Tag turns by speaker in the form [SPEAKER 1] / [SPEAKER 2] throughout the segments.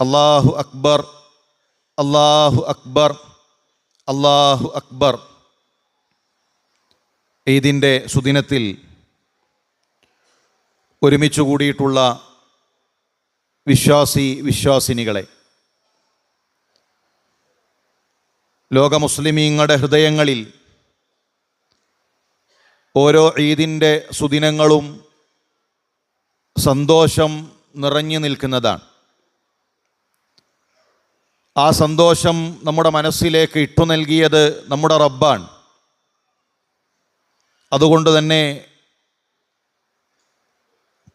[SPEAKER 1] അള്ളാഹു അക്ബർ അള്ളാഹു അക്ബർ അള്ളാഹു അക്ബർ. ഈദിന്റെ സുദിനത്തിൽ ഒരുമിച്ച് കൂടിയിട്ടുള്ള വിശ്വാസി വിശ്വാസിനികളെ ലോക മുസ്ലിമീങ്ങളുടെ ഹൃദയങ്ങളിൽ ഓരോ ഈദിന്റെ സുദിനങ്ങളും സന്തോഷം നിറഞ്ഞു നിൽക്കുന്നതാണ്. ആ സന്തോഷം നമ്മുടെ മനസ്സിലേക്ക് ഇട്ടു നൽകിയത് നമ്മുടെ റബ്ബാണ്. അതുകൊണ്ട് തന്നെ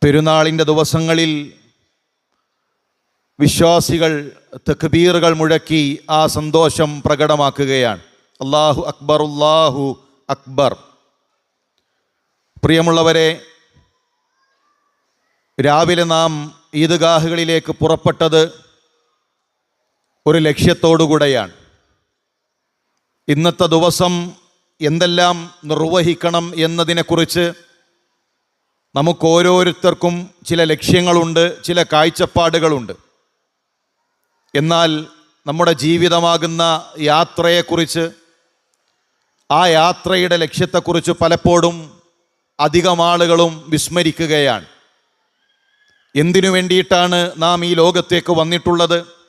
[SPEAKER 1] പെരുന്നാളിന്റെ ദിവസങ്ങളിൽ വിശ്വാസികൾ തക്ബീറുകൾ മുഴക്കി ആ സന്തോഷം പ്രകടമാക്കുകയാണ്. അള്ളാഹു അക്ബർ അള്ളാഹു അക്ബർ. പ്രിയമുള്ളവരെ രാവിലെ നാം ഈദ്ഗാഹുകളിലേക്ക് പുറപ്പെട്ടത് ഒരു ലക്ഷ്യത്തോടുകൂടെയാണ്. ഇന്നത്തെ ദിവസം എന്തെല്ലാം നിർവഹിക്കണം എന്നതിനെക്കുറിച്ച് നമുക്ക് ഓരോരുത്തർക്കും ചില ലക്ഷ്യങ്ങളുണ്ട് ചില കാഴ്ചപ്പാടുകളുണ്ട്. എന്നാൽ നമ്മുടെ ജീവിതമാകുന്ന യാത്രയെക്കുറിച്ച് ആ യാത്രയുടെ ലക്ഷ്യത്തെക്കുറിച്ച് പലപ്പോഴും അധികം ആളുകളും വിസ്മരിക്കുകയാണ്. എന്തിനു വേണ്ടിയിട്ടാണ് നാം ഈ ലോകത്തേക്ക് വന്നിട്ടുള്ളത്?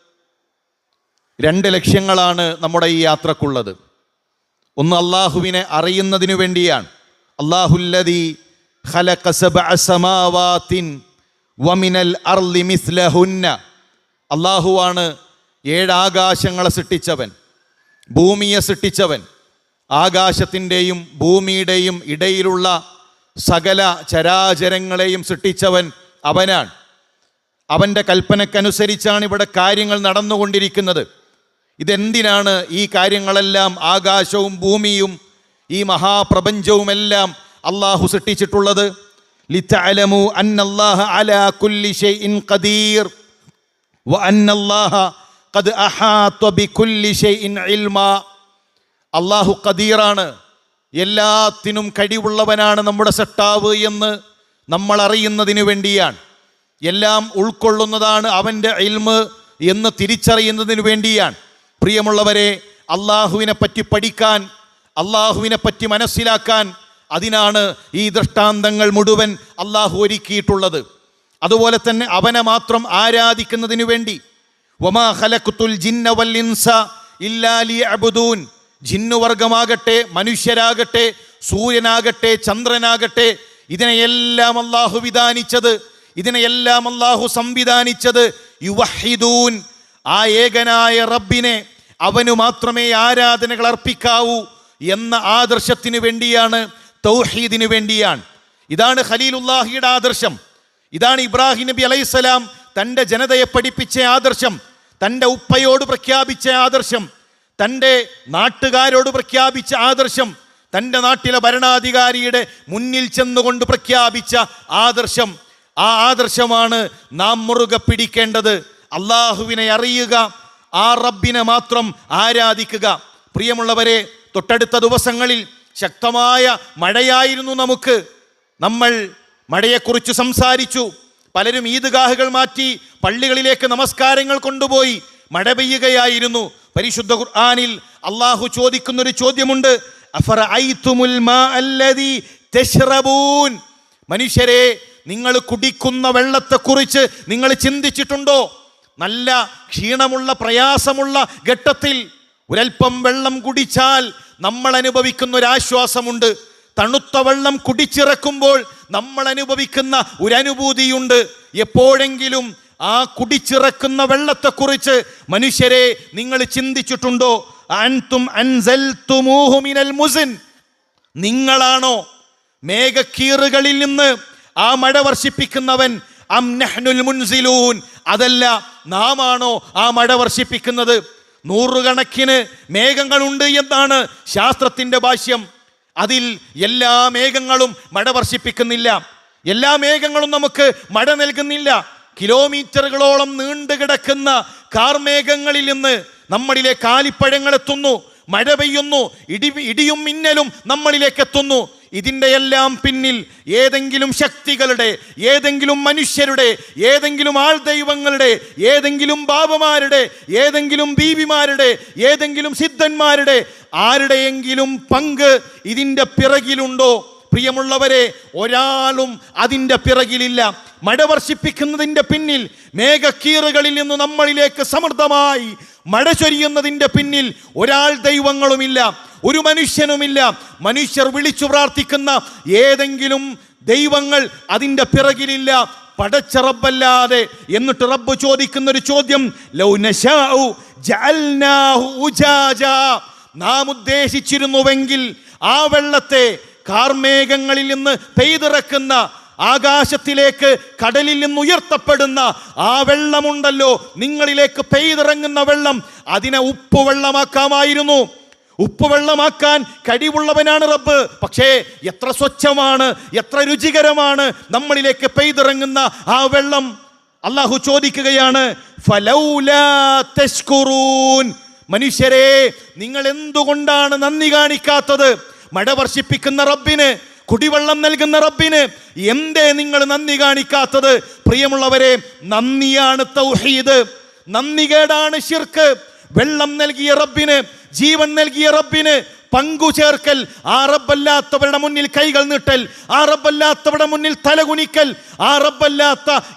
[SPEAKER 1] രണ്ട് ലക്ഷ്യങ്ങളാണ് നമ്മുടെ ഈ യാത്രക്കുള്ളത്. ഒന്ന് അള്ളാഹുവിനെ അറിയുന്നതിനു വേണ്ടിയാണ്. അള്ളാഹുല്ലതി വമിനൽ അർലി മിസ്ലഹുന്ന. അള്ളാഹുവാണ് ഏഴാകാശങ്ങളെ സൃഷ്ടിച്ചവൻ ഭൂമിയെ സൃഷ്ടിച്ചവൻ. ആകാശത്തിന്റെയും ഭൂമിയുടെയും ഇടയിലുള്ള സകല ചരാചരങ്ങളെയും സൃഷ്ടിച്ചവൻ അവനാണ്. അവന്റെ കൽപ്പനക്കനുസരിച്ചാണ് ഇവിടെ കാര്യങ്ങൾ നടന്നുകൊണ്ടിരിക്കുന്നത്. ഇതെന്തിനാണ് ഈ കാര്യങ്ങളെല്ലാം ആകാശവും ഭൂമിയും ഈ മഹാപ്രപഞ്ചവുമെല്ലാം അള്ളാഹു സൃഷ്ടിച്ചിട്ടുള്ളത്? അലാ കുല്ലി ഷൈഇൻ ഖദീർ. വഅന്നല്ലാഹ ഖദ് അഹാത ഷൈഇൻ ഇൽമ. അള്ളാഹു ഖദീറാണ്. എല്ലാത്തിനും കഴിവുള്ളവനാണ് നമ്മുടെ സട്ടാവ് എന്ന് നമ്മൾ അറിയുന്നതിന് വേണ്ടിയാണ്. എല്ലാം ഉൾക്കൊള്ളുന്നതാണ് അവന്റെ ഇൽമ് എന്ന് തിരിച്ചറിയുന്നതിന് വേണ്ടിയാണ്. പ്രിയമുള്ളവരെ അള്ളാഹുവിനെ പറ്റി പഠിക്കാൻ അള്ളാഹുവിനെ പറ്റി മനസ്സിലാക്കാൻ അതിനാണ് ഈ ദൃഷ്ടാന്തങ്ങൾ മുഴുവൻ അള്ളാഹു ഒരുക്കിയിട്ടുള്ളത്. അതുപോലെ തന്നെ അവനെ മാത്രം ആരാധിക്കുന്നതിന് വേണ്ടി വമാ ഹലക്കുത്തുൽ ജിന്ന വൽ ഇൻസ ഇല്ലാ ലിയഅ്ബുദൂൻ. ജിന്നുവർഗമാകട്ടെ മനുഷ്യരാകട്ടെ സൂര്യനാകട്ടെ ചന്ദ്രനാകട്ടെ ഇതിനെയെല്ലാം അള്ളാഹു വിധാനിച്ചത് ഇതിനെയെല്ലാം അള്ളാഹു സംവിധാനിച്ചത് യുവഹിദൂൻ ആ ഏകനായ റബ്ബിനെ അവനു മാത്രമേ ആരാധനകൾ അർപ്പിക്കാവൂ എന്ന ആദർശത്തിന് വേണ്ടിയാണ് തൗഹീദിന് വേണ്ടിയാണ്. ഇതാണ് ഖലീലുല്ലാഹിയുടെ ആദർശം. ഇതാണ് ഇബ്രാഹിം നബി അലൈഹിസ്സലാം തന്റെ ജനതയെ പഠിപ്പിച്ച ആദർശം തന്റെ ഉപ്പയോട് പ്രഖ്യാപിച്ച ആദർശം തന്റെ നാട്ടുകാരോട് പ്രഖ്യാപിച്ച ആദർശം തന്റെ നാട്ടിലെ ഭരണാധികാരിയുടെ മുന്നിൽ ചെന്നുകൊണ്ട് പ്രഖ്യാപിച്ച ആദർശം. ആ ആദർശമാണ് നാം മുറുകെ പിടിക്കേണ്ടത്. അള്ളാഹുവിനെ അറിയുക ആ റബ്ബിനെ മാത്രം ആരാധിക്കുക. പ്രിയമുള്ളവരെ തൊട്ടടുത്ത ദിവസങ്ങളിൽ ശക്തമായ മഴയായിരുന്നു നമുക്ക്. നമ്മൾ മഴയെക്കുറിച്ച് സംസാരിച്ചു. പലരും ഈദ്ഗാഹുകൾ മാറ്റി പള്ളികളിലേക്ക് നമസ്കാരങ്ങൾ കൊണ്ടുപോയി മഴ പെയ്യുകയായിരുന്നു. പരിശുദ്ധ ഖുർആാനിൽ അള്ളാഹു ചോദിക്കുന്നൊരു ചോദ്യമുണ്ട്. അഫർ മനുഷ്യരെ നിങ്ങൾ കുടിക്കുന്ന വെള്ളത്തെക്കുറിച്ച് നിങ്ങൾ ചിന്തിച്ചിട്ടുണ്ടോ? നല്ല ക്ഷീണമുള്ള പ്രയാസമുള്ള ഘട്ടത്തിൽ ഒരൽപ്പം വെള്ളം കുടിച്ചാൽ നമ്മൾ അനുഭവിക്കുന്ന ഒരു ആശ്വാസമുണ്ട് തണുത്ത വെള്ളം കുടിച്ചിറക്കുമ്പോൾ നമ്മൾ അനുഭവിക്കുന്ന ഒരു അനുഭൂതിയുണ്ട് എപ്പോഴെങ്കിലും ആ കുടിച്ചിറക്കുന്ന വെള്ളത്തെക്കുറിച്ച് മനുഷ്യരെ നിങ്ങൾ ചിന്തിച്ചിട്ടുണ്ടോ? അൻതും മുസിൻ. നിങ്ങളാണോ മേഘക്കീറുകളിൽ നിന്ന് ആ മഴ വർഷിപ്പിക്കുന്നവൻ? അം നഹ്നുൽ മുൻസിലൂൻ അതല്ല നാം ആണോ ആ മഴ വർഷിപ്പിക്കുന്നത്? നൂറുകണക്കിന് മേഘങ്ങളുണ്ട് എന്നാണ് ശാസ്ത്രത്തിന്റെ ഭാഷ്യം. അതിൽ എല്ലാ മേഘങ്ങളും മഴ വർഷിപ്പിക്കുന്നില്ല. എല്ലാ മേഘങ്ങളും നമുക്ക് മഴ നൽകുന്നില്ല. കിലോമീറ്ററുകളോളം നീണ്ടു കിടക്കുന്ന കാർമേഘങ്ങളിൽ നിന്ന് നമ്മളിലെ കാലിപ്പഴങ്ങൾ എത്തുന്നു മഴ പെയ്യുന്നു. ഇടി ഇടിയും മിന്നലും നമ്മളിലേക്ക് എത്തുന്നു. ഇതിന്റെ എല്ലാം പിന്നിൽ ഏതെങ്കിലും ശക്തികളുടെ ഏതെങ്കിലും മനുഷ്യരുടെ ഏതെങ്കിലും ആൾ ദൈവങ്ങളുടെ ഏതെങ്കിലും ബാബമാരുടെ ഏതെങ്കിലും ബീവിമാരുടെ ഏതെങ്കിലും സിദ്ധന്മാരുടെ ആരുടെയെങ്കിലും പങ്ക് ഇതിന്റെ പിറകിലുണ്ടോ? പ്രിയമുള്ളവരെ ഒരാളും അതിന്റെ പിറകിലില്ല. മഴ വർഷിപ്പിക്കുന്നതിന്റെ പിന്നിൽ മേഘക്കീറുകളിൽ നിന്ന് നമ്മളിലേക്ക് സമൃദ്ധമായി മഴ ചൊരിയുന്നതിന്റെ പിന്നിൽ ഒരാൾ ദൈവങ്ങളുമില്ല ഒരു മനുഷ്യനുമില്ല. മനുഷ്യർ വിളിച്ചു പ്രാർത്ഥിക്കുന്ന ഏതെങ്കിലും ദൈവങ്ങൾ അതിന്റെ പിറകിലില്ല. പടച്ച റബ്ബല്ലാതെ എന്നിട്ട് റബ്ബ് ചോദിക്കുന്ന ഒരു ചോദ്യം നാം ഉദ്ദേശിച്ചിരുന്നുവെങ്കിൽ ആ വെള്ളത്തെ കാർമേഘങ്ങളിൽ നിന്ന് പെയ്തിറക്കുന്ന ആകാശത്തിലേക്ക് കടലിൽ നിന്ന് ഉയർത്തപ്പെടുന്ന ആ വെള്ളമുണ്ടല്ലോ നിങ്ങളിലേക്ക് പെയ്തിറങ്ങുന്ന വെള്ളം അതിനെ ഉപ്പുവെള്ളമാക്കാമായിരുന്നു ഉപ്പുവെള്ളമാക്കാൻ കഴിവുള്ളവനാണ് റബ്ബ്. പക്ഷേ എത്ര സ്വച്ഛമാണ് എത്ര രുചികരമാണ് നമ്മളിലേക്ക് പെയ്തിറങ്ങുന്ന ആ വെള്ളം. അള്ളാഹു ചോദിക്കുകയാണ് മനുഷ്യരെ നിങ്ങൾ എന്തുകൊണ്ടാണ് നന്ദി കാണിക്കാത്തത്? മഴ വർഷിപ്പിക്കുന്ന റബ്ബിന് കുടിവെള്ളം നൽകുന്ന റബ്ബിന് എന്തേ നിങ്ങൾ നന്ദി കാണിക്കാത്തത്? പ്രിയമുള്ളവരെ നന്ദിയാണ് തൗഹീദ്. നന്ദികേടാണ് ശിർക്ക്. വെള്ളം നൽകിയ റബ്ബിന് ജീവൻ നൽകിയ റബ്ബിന് പങ്കു ചേർക്കൽ ആ റബ്ബല്ലാത്തവരുടെ മുന്നിൽ കൈകൾ നീട്ടൽ ആ മുന്നിൽ തലകുനിക്കൽ ആ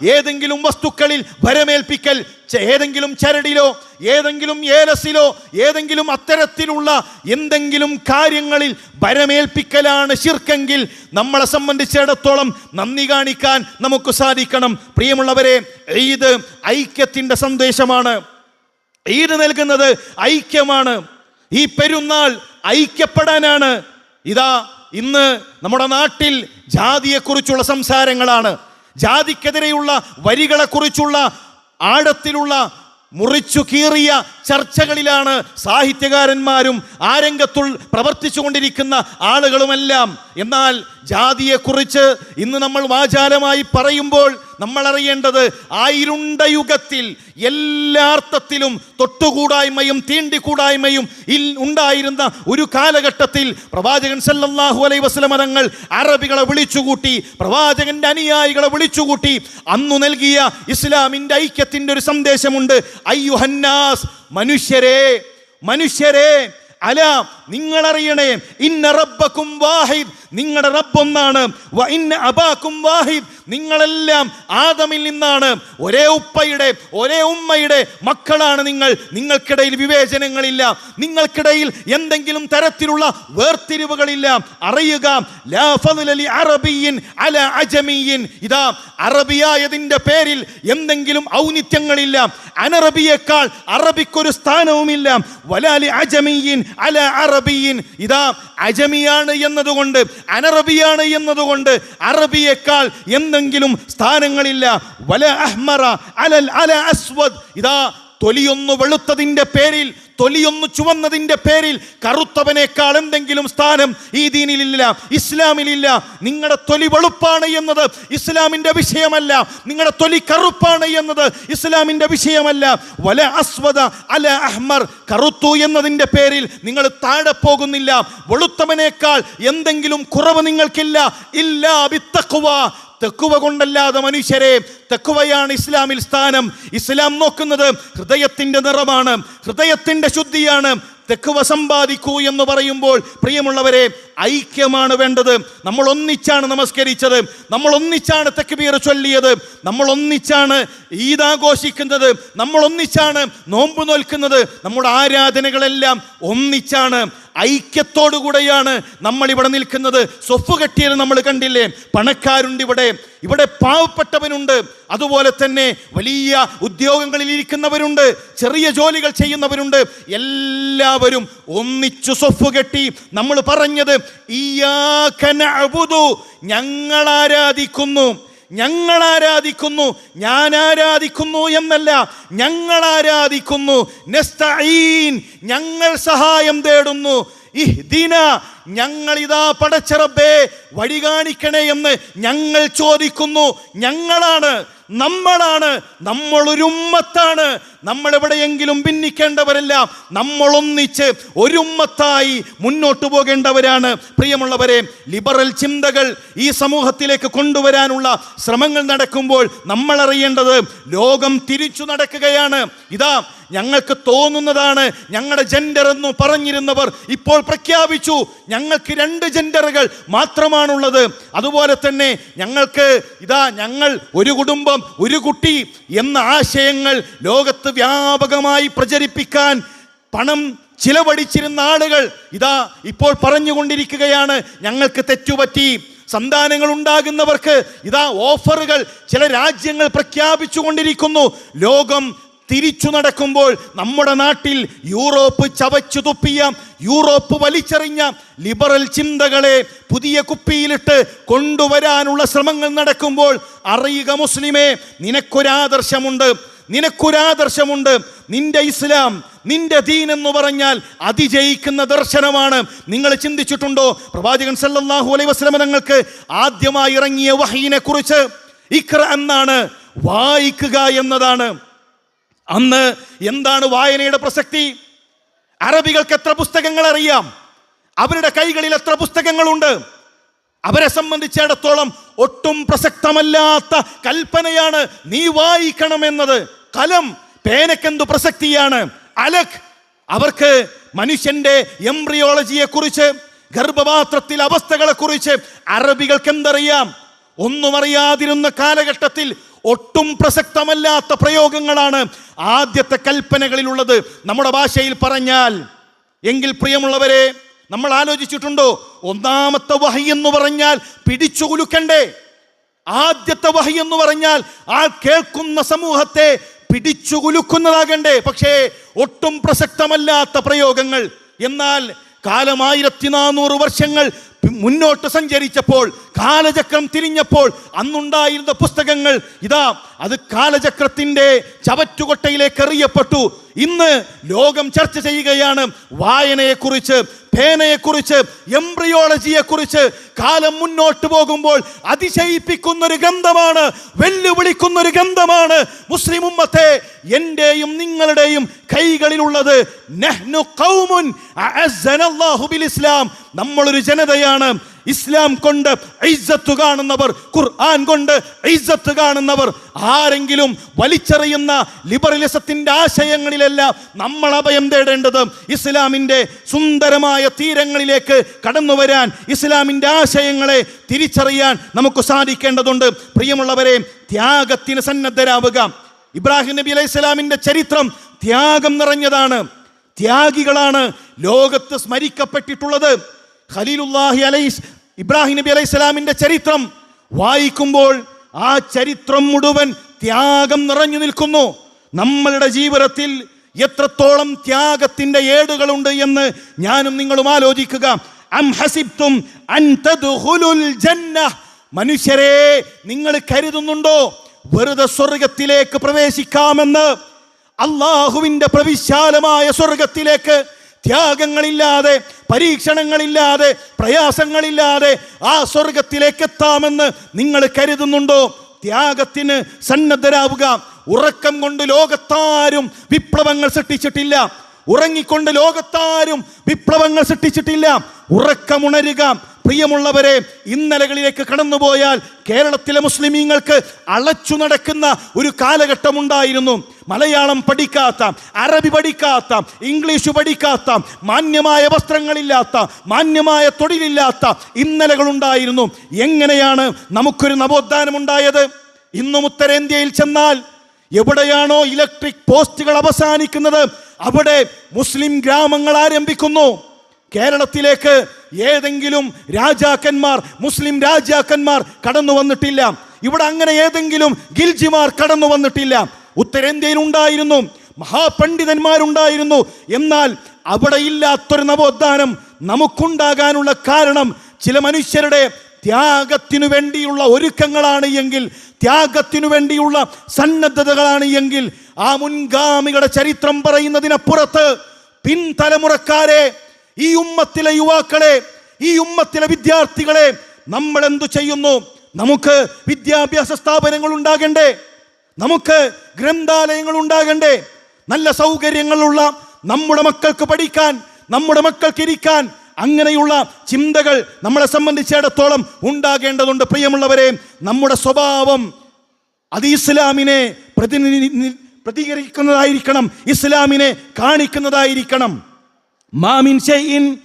[SPEAKER 1] ഏതെങ്കിലും വസ്തുക്കളിൽ ഭരമേൽപ്പിക്കൽ ഏതെങ്കിലും ചരടിലോ ഏതെങ്കിലും ഏലസിലോ ഏതെങ്കിലും അത്തരത്തിലുള്ള എന്തെങ്കിലും കാര്യങ്ങളിൽ ഭരമേൽപ്പിക്കലാണ് ശിർക്കെങ്കിൽ നമ്മളെ സംബന്ധിച്ചിടത്തോളം നന്ദി കാണിക്കാൻ നമുക്ക് സാധിക്കണം. പ്രിയമുള്ളവരെ ഈദ് ഐക്യത്തിന്റെ സന്ദേശമാണ്. ഈദ് നൽകുന്നത് ഐക്യമാണ്. ഈ പെരുന്നാൾ ഐക്യപ്പെടാനാണ്. ഇതാ ഇന്ന് നമ്മുടെ നാട്ടിൽ ജാതിയെക്കുറിച്ചുള്ള സംസാരങ്ങളാണ്. ജാതിക്കെതിരെയുള്ള വരികളെക്കുറിച്ചുള്ള ആഴത്തിലുള്ള മുറിച്ചു കീറിയ ചർച്ചകളിലാണ് സാഹിത്യകാരന്മാരും ആ രംഗത്തുൾ പ്രവർത്തിച്ചു കൊണ്ടിരിക്കുന്ന ആളുകളുമെല്ലാം. എന്നാൽ ജാതിയെക്കുറിച്ച് ഇന്ന് നമ്മൾ വാചാലമായി പറയുമ്പോൾ നമ്മൾ അറിയേണ്ടത് ആ ഇരുണ്ട യുഗത്തിൽ എല്ലാ അർത്ഥത്തിലും തൊട്ടുകൂടായ്മയും തീണ്ടിക്കൂടായ്മയും ഉണ്ടായിരുന്ന ഒരു കാലഘട്ടത്തിൽ പ്രവാചകൻ സല്ലല്ലാഹു അലൈ വസല്ലമ തങ്ങൾ അറബികളെ വിളിച്ചുകൂട്ടി പ്രവാചകന്റെ അനുയായികളെ വിളിച്ചുകൂട്ടി. അന്നു നൽകിയ ഇസ്ലാമിന്റെ ഐക്യത്തിന്റെ ഒരു സന്ദേശമുണ്ട്. അയ്യുഹന്നാസ് മനുഷ്യരെ മനുഷ്യരെ അല നിങ്ങളറിയണേ ഇന്ന റബ്ബക്കും വാഹിദ് നിങ്ങളുടെ റബ്ബൊന്നാണ് ഇന്ന അബാക്കും വാഹിദ് നിങ്ങളെല്ലാം ആദമിൽ നിന്നാണ്. ഒരേ ഉപ്പയുടെ ഒരേ ഉമ്മയുടെ മക്കളാണ് നിങ്ങൾ. നിങ്ങൾക്കിടയിൽ വിവേചനങ്ങളില്ല. നിങ്ങൾക്കിടയിൽ എന്തെങ്കിലും തരത്തിലുള്ള വേർതിരിവുകളില്ല. അറിയുക അറബിയിൻ അല അജമിയിൻ. ഇതാ അറബിയായതിന്റെ പേരിൽ എന്തെങ്കിലും ഔന്നിത്യങ്ങളില്ല. അനറബിയേക്കാൾ അറബിക്കൊരു സ്ഥാനവുമില്ല. വലാലി അജമിയിൻ അല അറബിയിൻ. ഇതാ അജമിയാണ് എന്നതുകൊണ്ട് അനറബിയാണ് എന്നതുകൊണ്ട് അറബിയേക്കാൾ എന്തെങ്കിലും സ്ഥാനങ്ങളില്ല. വല അഹ്മറ അലൽ അല അസ്വദ്. ഇതാ തൊലിയൊന്നു വെളുത്തതിന്റെ പേരിൽ തൊലിയൊന്നു ചുവന്നതിന്റെ പേരിൽ കറുത്തവനേക്കാൾ എന്തെങ്കിലും സ്ഥാനം ഈ ദീനിലില്ല ഇസ്ലാമിലില്ല. നിങ്ങളുടെ തൊലി വെളുപ്പാണ് എന്നത് ഇസ്ലാമിന്റെ വിഷയമല്ല. നിങ്ങളുടെ തൊലി കറുപ്പാണ് എന്നത് ഇസ്ലാമിന്റെ വിഷയമല്ല. വല അസ്വദ അല അഹ്മർ കറുത്തു എന്നതിന്റെ പേരിൽ നിങ്ങൾ താഴെ പോകുന്നില്ല. വെളുത്തവനേക്കാൾ എന്തെങ്കിലും കുറവ് നിങ്ങൾക്കില്ല. ഇല്ല ബിത്തഖ്വ. തെക്കുവ കൊണ്ടല്ലാതെ മനുഷ്യരെ തെക്കുവയാണ് ഇസ്ലാമിൽ സ്ഥാനം. ഇസ്ലാം നോക്കുന്നത് ഹൃദയത്തിന്റെ നിറമാണ് ഹൃദയത്തിന്റെ ശുദ്ധിയാണ്. തെക്കുവ സമ്പാദിക്കൂ എന്ന് പറയുമ്പോൾ പ്രിയമുള്ളവരെ ഐക്യമാണ് വേണ്ടത്. നമ്മൾ ഒന്നിച്ചാണ് നമസ്കരിച്ചത്. നമ്മൾ ഒന്നിച്ചാണ് തെക്കുബീർ ചൊല്ലിയത്. നമ്മൾ ഒന്നിച്ചാണ് ഈദ് ആഘോഷിക്കുന്നത്. നമ്മൾ ഒന്നിച്ചാണ് നോമ്പ് നോൽക്കുന്നത്. നമ്മുടെ ആരാധനകളെല്ലാം ഒന്നിച്ചാണ്. ഐക്യത്തോടുകൂടെയാണ് നമ്മൾ ഇവിടെ നിൽക്കുന്നത്. സ്വഫ് കെട്ടിയത് നമ്മൾ കണ്ടില്ലേ? പണക്കാരുണ്ട് ഇവിടെ ഇവിടെ പാവപ്പെട്ടവനുണ്ട്. അതുപോലെ തന്നെ വലിയ ഉദ്യോഗങ്ങളിൽ ഇരിക്കുന്നവരുണ്ട്. ചെറിയ ജോലികൾ ചെയ്യുന്നവരുണ്ട്. എല്ലാവരും ഒന്നിച്ചു സ്വഫ് കെട്ടി. നമ്മൾ പറഞ്ഞത് ഞങ്ങൾ ആരാധിക്കുന്നു. ഞങ്ങൾ ആരാധിക്കുന്നു ഞാൻ ആരാധിക്കുന്നു എന്നല്ല ഞങ്ങൾ ആരാധിക്കുന്നു ഞങ്ങൾ സഹായം തേടുന്നു. ഞങ്ങളിതാ പടച്ചറബേ വഴി കാണിക്കണേ എന്ന് ഞങ്ങൾ ചോദിക്കുന്നു. ഞങ്ങളാണ് നമ്മളാണ് നമ്മളൊരു ഉമ്മത്താണ്. നമ്മൾ എവിടെയെങ്കിലും ഭിന്നിക്കേണ്ടവരല്ല നമ്മൾ ഒരുമ്മത്തായി മുന്നോട്ട് പോകേണ്ടവരാണ്. പ്രിയമുള്ളവരെ ലിബറൽ ചിന്തകൾ ഈ സമൂഹത്തിലേക്ക് കൊണ്ടുവരാനുള്ള ശ്രമങ്ങൾ നടക്കുമ്പോൾ നമ്മൾ അറിയേണ്ടത് ലോകം തിരിച്ചു നടക്കുകയാണ്. ഇതാ ഞങ്ങൾക്ക് തോന്നുന്നതാണ് ഞങ്ങളുടെ ജെൻഡർ എന്ന് പറഞ്ഞിരുന്നവർ ഇപ്പോൾ പ്രഖ്യാപിച്ചു. ഞങ്ങൾക്ക് രണ്ട് ജെൻഡറുകൾ മാത്രമാണുള്ളത്. അതുപോലെ തന്നെ ഞങ്ങൾക്ക് ഇതാ ഞങ്ങൾ ഒരു കുടുംബം ഒരു കുട്ടി എന്ന ആശയങ്ങൾ ലോകത്ത് വ്യാപകമായി പ്രചരിപ്പിക്കാൻ പണം ചിലവടിച്ചിരുന്ന ആളുകൾ ഇതാ ഇപ്പോൾ പറഞ്ഞുകൊണ്ടിരിക്കുകയാണ്. ഞങ്ങൾക്ക് തെറ്റുപറ്റി സന്താനങ്ങൾ ഉണ്ടാകുന്നവർക്ക് ഇതാ ഓഫറുകൾ ചില രാജ്യങ്ങൾ പ്രഖ്യാപിച്ചു കൊണ്ടിരിക്കുന്നു ലോകം തിരിച്ചു നടക്കുമ്പോൾ നമ്മുടെ നാട്ടിൽ യൂറോപ്പ് ചവച്ചു തുപ്പിയ യൂറോപ്പ് വലിച്ചെറിഞ്ഞ ലിബറൽ ചിന്തകളെ പുതിയ കുപ്പിയിലിട്ട് കൊണ്ടുവരാനുള്ള ശ്രമങ്ങൾ നടക്കുമ്പോൾ അറിയുക മുസ്ലിമേ നിനക്കൊരാദർശമുണ്ട് നിനക്കൊരാദർശമുണ്ട്. നിന്റെ ഇസ്ലാം നിന്റെ ദീൻ എന്ന് പറഞ്ഞാൽ അതിജയിക്കുന്ന ദർശനമാണ്. നിങ്ങൾ ചിന്തിച്ചിട്ടുണ്ടോ? പ്രവാചകൻ സല്ലല്ലാഹു അലൈഹി വസല്ലമ തങ്ങൾക്ക് ആദ്യമായി ഇറങ്ങിയ വഹീനെ കുറിച്ച് ഇക്ര എന്നാണ് വായിക്കുക എന്നതാണ്. അന്ന് എന്താണ് വായനയുടെ പ്രസക്തി? അറബികൾക്ക് എത്ര പുസ്തകങ്ങൾ അറിയാം? അവരുടെ കൈകളിൽ എത്ര പുസ്തകങ്ങളുണ്ട്? അവരെ സംബന്ധിച്ചിടത്തോളം ഒട്ടും പ്രസക്തമല്ലാത്ത കൽപ്പനയാണ് നീ വായിക്കണമെന്നത്. കലം പേനക്കെന്തു പ്രസക്തിയാണ്? അലക് അവർക്ക് മനുഷ്യന്റെ എംബ്രിയോളജിയെ കുറിച്ച് ഗർഭപാത്രത്തിൽ അവസ്ഥകളെ കുറിച്ച് അറബികൾക്ക് എന്തറിയാം ഒന്നും അറിയാതിരുന്ന കാലഘട്ടത്തിൽ ഒട്ടും പ്രസക്തമല്ലാത്ത പ്രയോഗങ്ങളാണ് ആദ്യത്തെ കൽപ്പനകളിലുള്ളത്. നമ്മുടെ ഭാഷയിൽ പറഞ്ഞാൽ എങ്കിൽ പ്രിയമുള്ളവരെ നമ്മൾ ആലോചിച്ചിട്ടുണ്ടോ? ഒന്നാമത്തെ വഹി എന്ന് പറഞ്ഞാൽ പിടിച്ചു കുലുക്കണ്ടേ? ആദ്യത്തെ വഹി എന്ന് പറഞ്ഞാൽ ആ കേൾക്കുന്ന സമൂഹത്തെ പിടിച്ചു കുലുക്കുന്നതാകണ്ടേ? പക്ഷേ ഒട്ടും പ്രസക്തമല്ലാത്ത പ്രയോഗങ്ങൾ. എന്നാൽ കാലം ആയിരത്തി നാനൂറ് വർഷങ്ങൾ മുന്നോട്ട് സഞ്ചരിച്ചപ്പോൾ കാലചക്രം തിരിഞ്ഞപ്പോൾ അന്നുണ്ടായിരുന്ന പുസ്തകങ്ങൾ ഇതാ അത് കാലചക്രത്തിന്റെ ചവറ്റുകൊട്ടയിലേക്ക് എറിയപ്പെട്ടു. ഇന്ന് ലോകം ചർച്ച ചെയ്യുകയാണ് വായനയെക്കുറിച്ച് പേനയെക്കുറിച്ച് എംബ്രിയോളജിയെക്കുറിച്ച്. കാലം മുന്നോട്ട് പോകുമ്പോൾ അതിശയിപ്പിക്കുന്നൊരു ഗന്ധമാണ് വെല്ലുവിളിക്കുന്ന ഒരു ഗന്ധമാണ് മുസ്ലിം ഉമ്മത്തെ. എന്റെയും നിങ്ങളുടെയും കൈകളിലുള്ളത് നെഹ്നു കൗമുൻ ഇസ്ലാം. നമ്മളൊരു ജനതയാണ്. ഇസ്ലാം കൊണ്ട് ഐസത്ത് കാണുന്നവർ ഖുർആൻ കൊണ്ട് ഐസത്ത് കാണുന്നവർ ആരെങ്കിലും വലിച്ചെറിയുന്ന ലിബറലിസത്തിന്റെ ആശയങ്ങളിലെല്ലാം നമ്മൾ അഭയം തേടേണ്ടത് ഇസ്ലാമിന്റെ സുന്ദരമായ തീരങ്ങളിലേക്ക് കടന്നു വരാൻ ഇസ്ലാമിന്റെ ആശയങ്ങളെ തിരിച്ചറിയാൻ നമുക്ക് സാധിക്കേണ്ടതുണ്ട്. പ്രിയമുള്ളവരെ ത്യാഗത്തിന് സന്നദ്ധരാവുക. ഇബ്രാഹിം നബി അലൈഹി സ്വലാമിന്റെ ചരിത്രം ത്യാഗം നിറഞ്ഞതാണ്. ത്യാഗികളാണ് ലോകത്ത് സ്മരിക്കപ്പെട്ടിട്ടുള്ളത്. ഖലീലുല്ലാഹി അലൈസ് ഇബ്രാഹിം നബി അലൈഹി സ്വലാമിന്റെ ചരിത്രം വായിക്കുമ്പോൾ ആ ചരിത്രം മുഴുവൻ ത്യാഗം നിറഞ്ഞു നിൽക്കുന്നു. നമ്മളുടെ ജീവിതത്തിൽ എത്രത്തോളം ത്യാഗത്തിന്റെ ഏടുകളുണ്ട് എന്ന് ഞാനും നിങ്ങളും ആലോചിക്കുക. അം ഹസിബ്തും അൻ മനുഷ്യരെ നിങ്ങൾ കരുതുന്നുണ്ടോ? വെറുതെ സ്വർഗത്തിലേക്ക് പ്രവേശിക്കാമെന്ന്? അള്ളാഹുവിന്റെ പ്രവിശാലമായ സ്വർഗത്തിലേക്ക് ത്യാഗങ്ങളില്ലാതെ പരീക്ഷണങ്ങളില്ലാതെ പ്രയാസങ്ങളില്ലാതെ ആ സ്വർഗത്തിലേക്ക് എത്താമെന്ന് നിങ്ങൾ കരുതുന്നുണ്ടോ? ത്യാഗത്തിന് സന്നദ്ധരാവുക. ഉറക്കം കൊണ്ട് ലോകത്താരും വിപ്ലവങ്ങൾ സൃഷ്ടിച്ചിട്ടില്ല. ഉറങ്ങിക്കൊണ്ട് ലോകത്താരും വിപ്ലവങ്ങൾ സൃഷ്ടിച്ചിട്ടില്ല. ഉറക്കമുണരുക. പ്രിയമുള്ളവരെ ഇന്നലകളിലേക്ക് കടന്നുപോയാൽ കേരളത്തിലെ മുസ്ലിമീങ്ങൾക്ക് അളച്ചു നടക്കുന്ന ഒരു കാലഘട്ടമുണ്ടായിരുന്നു. മലയാളം പഠിക്കാത്ത അറബി പഠിക്കാത്ത ഇംഗ്ലീഷ് പഠിക്കാത്ത മാന്യമായ വസ്ത്രങ്ങളില്ലാത്ത മാന്യമായ തൊഴിലില്ലാത്ത ഇന്നലകളുണ്ടായിരുന്നു. എങ്ങനെയാണ് നമുക്കൊരു നവോത്ഥാനം ഉണ്ടായത് ഇന്നും ഉത്തരേന്ത്യയിൽ ചെന്നാൽ എവിടെയാണോ ഇലക്ട്രിക് പോസ്റ്റുകൾ അവസാനിക്കുന്നത്? അവിടെ മുസ്ലിം ഗ്രാമങ്ങൾ ആരംഭിക്കുന്നു. കേരളത്തിലേക്ക് ഏതെങ്കിലും രാജാക്കന്മാർ മുസ്ലിം രാജാക്കന്മാർ കടന്നു വന്നിട്ടില്ല. ഇവിടെ അങ്ങനെ ഏതെങ്കിലും ഗിൽജിമാർ കടന്നു വന്നിട്ടില്ല. ഉത്തരേന്ത്യയിൽ ഉണ്ടായിരുന്നു മഹാപണ്ഡിതന്മാരുണ്ടായിരുന്നു. എന്നാൽ അവിടെ ഇല്ലാത്തൊരു നവോത്ഥാനം നമുക്കുണ്ടാകാനുള്ള കാരണം ചില മനുഷ്യരുടെ ത്യാഗത്തിനു വേണ്ടിയുള്ള ഒരുക്കങ്ങളാണ് എങ്കിൽ ത്യാഗത്തിനു വേണ്ടിയുള്ള സന്നദ്ധതകളാണ് എങ്കിൽ ആ മുൻഗാമികളുടെ ചരിത്രം പറയുന്നതിനപ്പുറത്ത് പിൻതലമുറക്കാരെ ഈ ഉമ്മത്തിലെ യുവാക്കളെ
[SPEAKER 2] ഈ ഉമ്മത്തിലെ വിദ്യാർത്ഥികളെ നമ്മൾ എന്തു ചെയ്യുന്നു? നമുക്ക് വിദ്യാഭ്യാസ സ്ഥാപനങ്ങൾ ഉണ്ടാകണ്ടേ? നമുക്ക് ഗ്രന്ഥാലയങ്ങൾ ഉണ്ടാകണ്ടേ? നല്ല സൗകര്യങ്ങളുള്ള നമ്മുടെ മക്കൾക്ക് പഠിക്കാൻ നമ്മുടെ മക്കൾക്ക് ഇരിക്കാൻ അങ്ങനെയുള്ള ചിന്തകൾ നമ്മളെ സംബന്ധിച്ചിടത്തോളം ഉണ്ടാകേണ്ടതുണ്ട്. പ്രിയമുള്ളവരെ നമ്മുടെ സ്വഭാവം അത് ഇസ്ലാമിനെ പ്രതിനിധി പ്രതികരിക്കുന്നതായിരിക്കണം ഇസ്ലാമിനെ കാണിക്കുന്നതായിരിക്കണം. മാമിൻ ഷൈഇൻ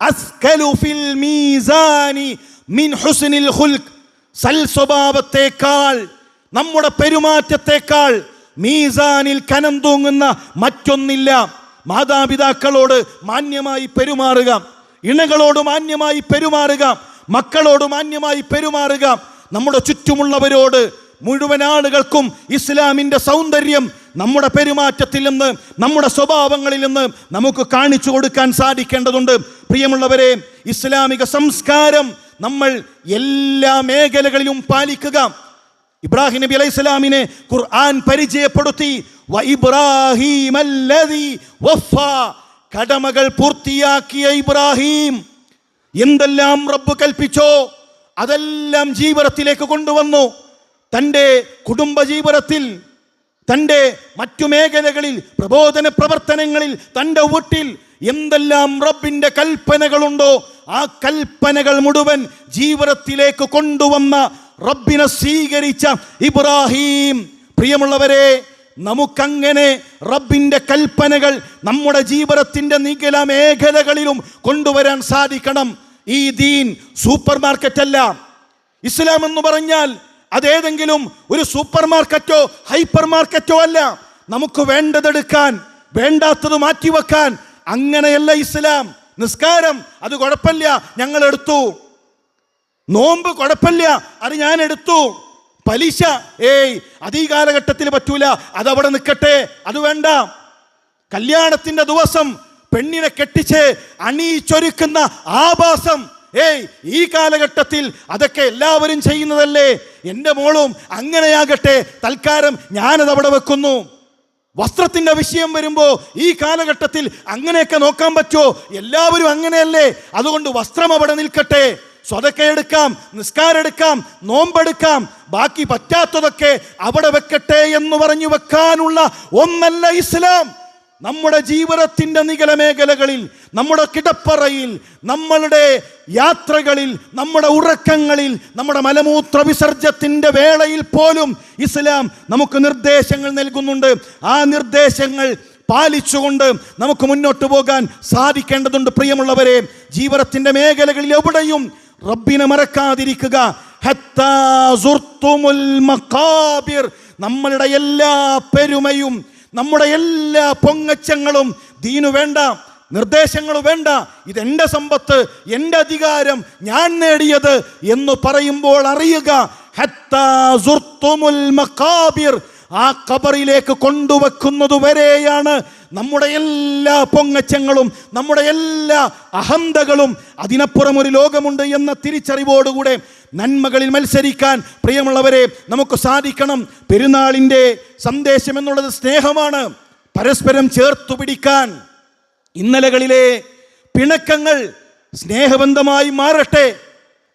[SPEAKER 2] അസ്കലു ഫിൽ മീസാനി മിൻ ഹുസ്നിൽ ഖുൽഖ്. സൽ സ്വഭാവത്തേക്കാൾ നമ്മുടെ പെരുമാറ്റത്തേക്കാൾ മീസാനിൽ കനം തൂങ്ങുന്ന മറ്റൊന്നില്ല. മാതാപിതാക്കളോട് മാന്യമായി പെരുമാറുക. ഇണകളോട് മാന്യമായി പെരുമാറുക. മക്കളോട് മാന്യമായി പെരുമാറുക. നമ്മുടെ ചുറ്റുമുള്ളവരോട് മുഴുവൻ ആളുകൾക്കും ഇസ്ലാമിന്റെ സൗന്ദര്യം നമ്മുടെ പെരുമാറ്റത്തിൽ നിന്ന് നമ്മുടെ സ്വഭാവങ്ങളിൽ നിന്ന് നമുക്ക് കാണിച്ചു കൊടുക്കാൻ സാധിക്കേണ്ടതുണ്ട്. പ്രിയമുള്ളവരെ ഇസ്ലാമിക സംസ്കാരം നമ്മൾ എല്ലാ മേഖലകളിലും പാലിക്കുക. ഇബ്രാഹിം നബി അലൈഹി സ്വലാമിനെ ഖുർആൻ പരിചയപ്പെടുത്തി കടമകൾ പൂർത്തിയാക്കിയ ഇബ്രാഹിം. എന്തെല്ലാം റബ്ബ് കൽപ്പിച്ചോ അതെല്ലാം ജീവിതത്തിലേക്ക് കൊണ്ടുവന്നു. തന്റെ കുടുംബജീവിതത്തിൽ തന്റെ മറ്റു മേഖലകളിൽ പ്രബോധന പ്രവർത്തനങ്ങളിൽ തന്റെ വീട്ടിൽ എന്തെല്ലാം റബ്ബിന്റെ കൽപ്പനകളുണ്ടോ ആ കൽപ്പനകൾ മുഴുവൻ ജീവിതത്തിലേക്ക് കൊണ്ടുവന്ന റബ്ബിനെ സ്വീകരിച്ച ഇബ്രാഹിം. പ്രിയമുള്ളവരെ നമുക്കങ്ങനെ റബ്ബിന്റെ കൽപ്പനകൾ നമ്മുടെ ജീവിതത്തിന്റെ നികല മേഖലകളിലും കൊണ്ടുവരാൻ സാധിക്കണം. ഈ ദീൻ സൂപ്പർ മാർക്കറ്റല്ല ഇസ്ലാം എന്ന് പറഞ്ഞാൽ അതേതെങ്കിലും ഒരു സൂപ്പർ മാർക്കറ്റോ ഹൈപ്പർ മാർക്കറ്റോ അല്ല. നമുക്ക് വേണ്ടതെടുക്കാൻ വേണ്ടാത്തത് മാറ്റിവെക്കാൻ. അങ്ങനെയല്ല ഇസ്ലാം. നിസ്കാരം അത് കുഴപ്പമില്ല. ഞങ്ങൾ എടുത്തു. നോമ്പ് കുഴപ്പമില്ല. അത് ഞാൻ എടുത്തു. പലിശ. ഏയ് അത് ഈ കാലഘട്ടത്തിൽ പറ്റൂല. അതവിടെ നിൽക്കട്ടെ. അത് വേണ്ട. കല്യാണത്തിന്റെ ദിവസം പെണ്ണിനെ കെട്ടിച്ച് അണിയിച്ചൊരുക്കുന്ന ആഭാസം. ഏയ് ഈ കാലഘട്ടത്തിൽ അതൊക്കെ എല്ലാവരും ചെയ്യുന്നതല്ലേ? എന്റെ മോളും അങ്ങനെയാകട്ടെ തൽക്കാലം ഞാനത് അവിടെ വെക്കുന്നു. വസ്ത്രത്തിന്റെ വിഷയം വരുമ്പോൾ ഈ കാലഘട്ടത്തിൽ അങ്ങനെയൊക്കെ നോക്കാൻ പറ്റുമോ? എല്ലാവരും അങ്ങനെയല്ലേ? അതുകൊണ്ട് വസ്ത്രം അവിടെ നിൽക്കട്ടെ. നിസ്കാരം എടുക്കാം നോമ്പെടുക്കാം. ബാക്കി പറ്റാത്തതൊക്കെ അവിടെ വെക്കട്ടെ എന്ന് പറഞ്ഞു വെക്കാനുള്ള ഒന്നല്ല ഇസ്ലാം. നമ്മുടെ ജീവിതത്തിന്റെ നികല മേഖലകളിൽ നമ്മുടെ കിടപ്പറയിൽ നമ്മളുടെ യാത്രകളിൽ നമ്മുടെ ഉറക്കങ്ങളിൽ നമ്മുടെ മലമൂത്ര വിസർജ്യത്തിന്റെ വേളയിൽ പോലും ഇസ്ലാം നമുക്ക് നിർദ്ദേശങ്ങൾ നൽകുന്നുണ്ട്. ആ നിർദ്ദേശങ്ങൾ പാലിച്ചുകൊണ്ട് നമുക്ക് മുന്നോട്ട് പോകാൻ സാധിക്കേണ്ടതുണ്ട്. പ്രിയമുള്ളവരെ ജീവിതത്തിന്റെ മേഖലകളിൽ എവിടെയും റബ്ബിനെ മറക്കാതിരിക്കുക. നമ്മളുടെ എല്ലാ പെരുമയും നമ്മുടെ എല്ലാ പൊങ്ങച്ചങ്ങളും ദീനു വേണ്ട നിർദ്ദേശങ്ങൾ വേണ്ട ഇതെന്റെ സമ്പത്ത് എന്റെ അധികാരം ഞാൻ നേടിയത് എന്ന് പറയുമ്പോൾ അറിയുക ആ കബറിലേക്ക് കൊണ്ടുവെക്കുന്നത് വരെയാണ് നമ്മുടെ എല്ലാ പൊങ്ങച്ചങ്ങളും നമ്മുടെ എല്ലാ അഹന്തകളും. അതിനപ്പുറം ഒരു ലോകമുണ്ട് എന്ന തിരിച്ചറിവോടുകൂടെ നന്മകളിൽ മത്സരിക്കാൻ പ്രിയമുള്ളവരെ നമുക്ക് സാധിക്കണം. പെരുന്നാളിന്റെ സന്ദേശം എന്നുള്ളത് സ്നേഹമാണ്. പരസ്പരം ചേർത്തു പിടിക്കാൻ. ഇന്നലകളിലെ പിണക്കങ്ങൾ സ്നേഹബന്ധമായി മാറട്ടെ.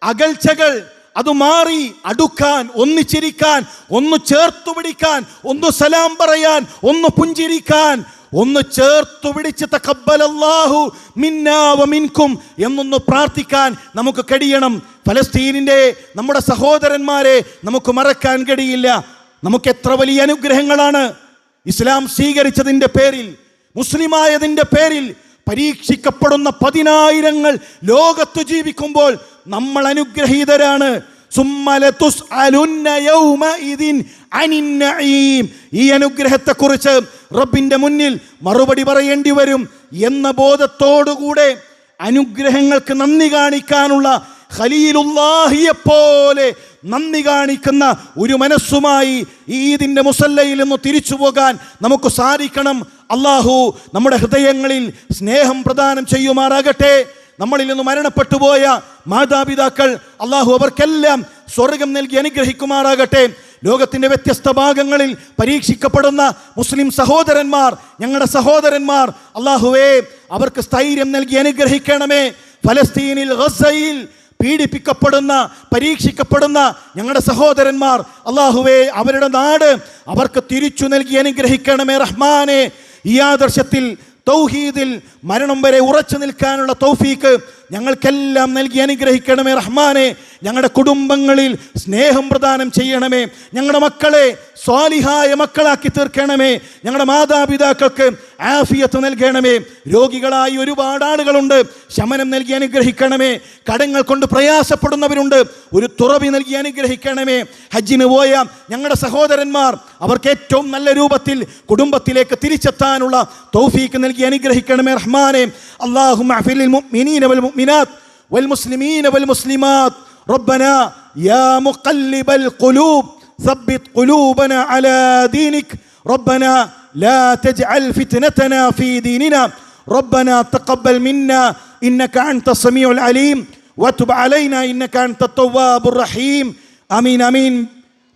[SPEAKER 2] അകൽച്ചകൾ അത് മാറി അടുക്കാൻ ഒന്നിച്ചിരിക്കാൻ ഒന്ന് ചേർത്തു പിടിക്കാൻ ഒന്ന് സലാം പറയാൻ ഒന്ന് പുഞ്ചിരിക്കാൻ ഒന്ന് ചേർത്തു പിടിച്ച് തക്കബലല്ലാഹു മിന്നാവ മിൻകും എന്നൊന്ന് പ്രാർത്ഥിക്കാൻ നമുക്ക് കഴിയണം. ഫലസ്തീനിന്റെ നമ്മുടെ സഹോദരന്മാരെ നമുക്ക് മറക്കാൻ കഴിയില്ല. നമുക്ക് എത്ര വലിയ അനുഗ്രഹങ്ങളാണ്. ഇസ്ലാം സ്വീകരിച്ചതിന്റെ പേരിൽ മുസ്ലിമായതിന്റെ പേരിൽ പരീക്ഷിക്കപ്പെടുന്ന പതിനായിരങ്ങൾ ലോകത്ത് ജീവിക്കുമ്പോൾ നമ്മൾ അനുഗ്രഹീതരാണ്. ഈ അനുഗ്രഹത്തെക്കുറിച്ച് റബ്ബിന്റെ മുന്നിൽ മറുപടി പറയേണ്ടി വരും എന്ന ബോധത്തോടുകൂടെ അനുഗ്രഹങ്ങൾക്ക് നന്ദി കാണിക്കാനുള്ള ഖലീലുല്ലാഹിയെ പോലെ നന്ദി കാണിക്കുന്ന ഒരു മനസ്സുമായി ഈദിന്റെ മുസല്ലയിൽ നിന്ന് തിരിച്ചു പോകാൻ നമുക്ക് സാധിക്കണം. അള്ളാഹു നമ്മുടെ ഹൃദയങ്ങളിൽ സ്നേഹം പ്രദാനം ചെയ്യുമാറാകട്ടെ. നമ്മളിൽ നിന്ന് മരണപ്പെട്ടു പോയ മാതാപിതാക്കൾ അള്ളാഹു അവർക്കെല്ലാം സ്വർഗം നൽകി അനുഗ്രഹിക്കുമാറാകട്ടെ. ലോകത്തിന്റെ വ്യത്യസ്ത ഭാഗങ്ങളിൽ പരീക്ഷിക്കപ്പെടുന്ന മുസ്ലിം സഹോദരന്മാർ ഞങ്ങളുടെ സഹോദരന്മാർ അള്ളാഹുവേ അവർക്ക് സ്ഥൈര്യം നൽകി അനുഗ്രഹിക്കണമേ. ഫലസ്തീനിൽ ഗസയിൽ പീഡിപ്പിക്കപ്പെടുന്ന പരീക്ഷിക്കപ്പെടുന്ന ഞങ്ങളുടെ സഹോദരന്മാർ അള്ളാഹുവേ അവരുടെ നാട് അവർക്ക് തിരിച്ചു നൽകി അനുഗ്രഹിക്കണമേ റഹ്മാനെ. ഈ ആദർശത്തിൽ തൗഹീദിൽ മരണം വരെ ഉറച്ചു നിൽക്കാനുള്ള തൗഫീക്ക് ഞങ്ങൾക്കെല്ലാം നൽകി അനുഗ്രഹിക്കണമേ റഹ്മാനെ. ഞങ്ങളുടെ കുടുംബങ്ങളിൽ സ്നേഹം പ്രദാനം ചെയ്യണമേ. ഞങ്ങളുടെ മക്കളെ സ്വാലിഹായ മക്കളാക്കി തീർക്കണമേ. ഞങ്ങളുടെ മാതാപിതാക്കൾക്ക് ആഫിയത്ത് നൽകണമേ. രോഗികളായി ഒരുപാട് ആളുകളുണ്ട്. ശമനം നൽകി അനുഗ്രഹിക്കണമേ. കടങ്ങൾ കൊണ്ട് പ്രയാസപ്പെടുന്നവരുണ്ട്. ഒരു തുറവി നൽകി അനുഗ്രഹിക്കണമേ. ഹജ്ജിന് പോയ ഞങ്ങളുടെ സഹോദരന്മാർ അവർക്ക് ഏറ്റവും നല്ല രൂപത്തിൽ കുടുംബത്തിലേക്ക് തിരിച്ചെത്താനുള്ള തൗഫീക്ക് നൽകി അനുഗ്രഹിക്കണമേ റഹ്മാനെ. അള്ളാഹും والمؤمنات والمسلمين والمسلمات. ربنا يا مقلب القلوب ثبت قلوبنا على دينك. ربنا لا تجعل فتنتنا في ديننا. ربنا تقبل منا إنك أنت السميع العليم. وتب علينا إنك أنت التواب الرحيم. آمين آمين.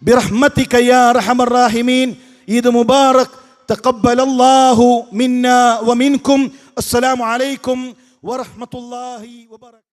[SPEAKER 2] برحمتك يا أرحم الراحمين. عيد مبارك. تقبل الله منا ومنكم. السلام عليكم ورحمة الله وبركاته.